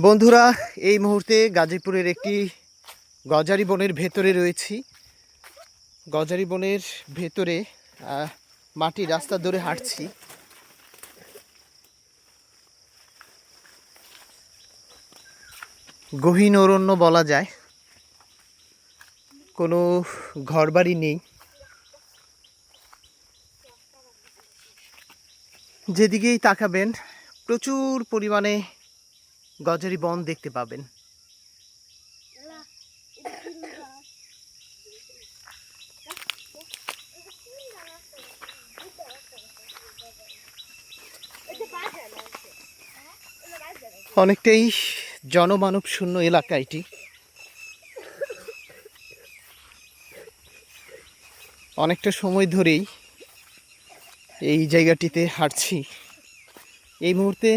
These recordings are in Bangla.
বন্ধুরা, এই মুহূর্তে গাজীপুরের একটি গজারি বনের ভেতরে রয়েছি। গজারি বনের ভেতরে মাটির রাস্তা ধরে হাঁটছি। গহীন অরণ্য বলা যায়। কোনো ঘরবাড়ি নেই। যেদিকেই তাকাবেন প্রচুর পরিমাণে গজারি বন দেখতে পাবেন। অনেকটাই জনমানব শূন্য এলাকা এটি। অনেকটা সময় ধরেই এই জায়গাটিতে হাঁটছি। এই মুহূর্তে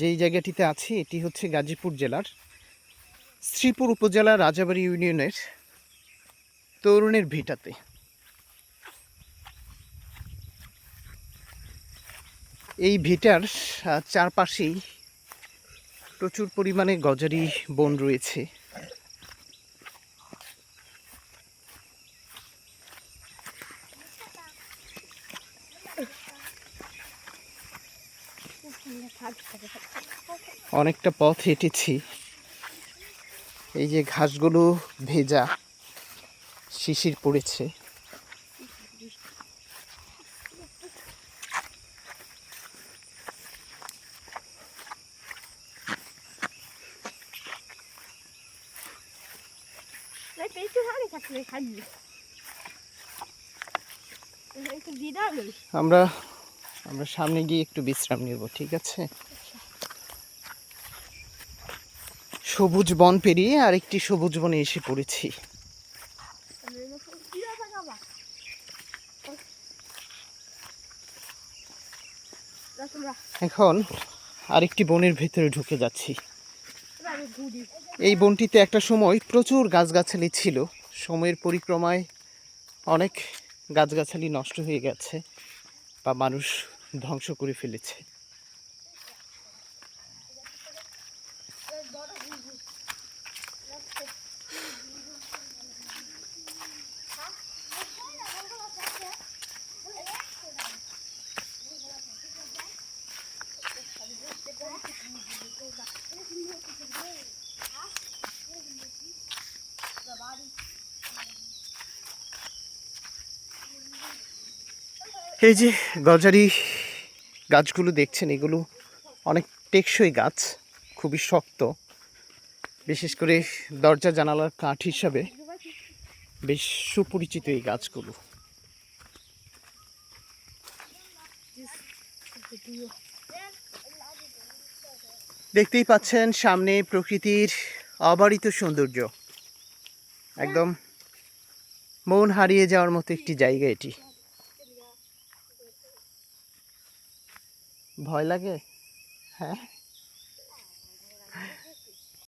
যেই জায়গাটিতে আছি, এটি হচ্ছে গাজীপুর জেলার শ্রীপুর উপজেলার রাজাবাড়ি ইউনিয়নের তরুণের ভিটাতে। এই ভিটার চারপাশেই প্রচুর পরিমাণে গজারি বন রয়েছে। অনেকটা পথ হেঁটেছি। এই যে ঘাসগুলো ভেজা শিশির পড়েছে। আমরা আমরা সামনে গিয়ে একটু বিশ্রাম নেব, ঠিক আছে? সবুজ বন পেরিয়ে আরেকটি সবুজ বনে এসে পড়েছি। এখন আরেকটি বনের ভেতরে ঢুকে যাচ্ছি। এই বনটিতে একটা সময় প্রচুর গাছগাছালি ছিল। সময়ের পরিক্রমায় অনেক গাছগাছালি নষ্ট হয়ে গেছে। বা মানুষ ধ্বংস করে ফেলেছে। এই যে গজারি গাছগুলো দেখছেন, এগুলো অনেক টেকসই গাছ, খুবই শক্ত। বিশেষ করে দরজা জানালার কাঠ হিসাবে বেশ সুপরিচিত এই গাছগুলো। দেখতেই পাচ্ছেন, সামনে প্রকৃতির অবারিত সৌন্দর্য। একদম মন হারিয়ে যাওয়ার মতো একটি জায়গা এটি। ভয় লাগে? হ্যাঁ।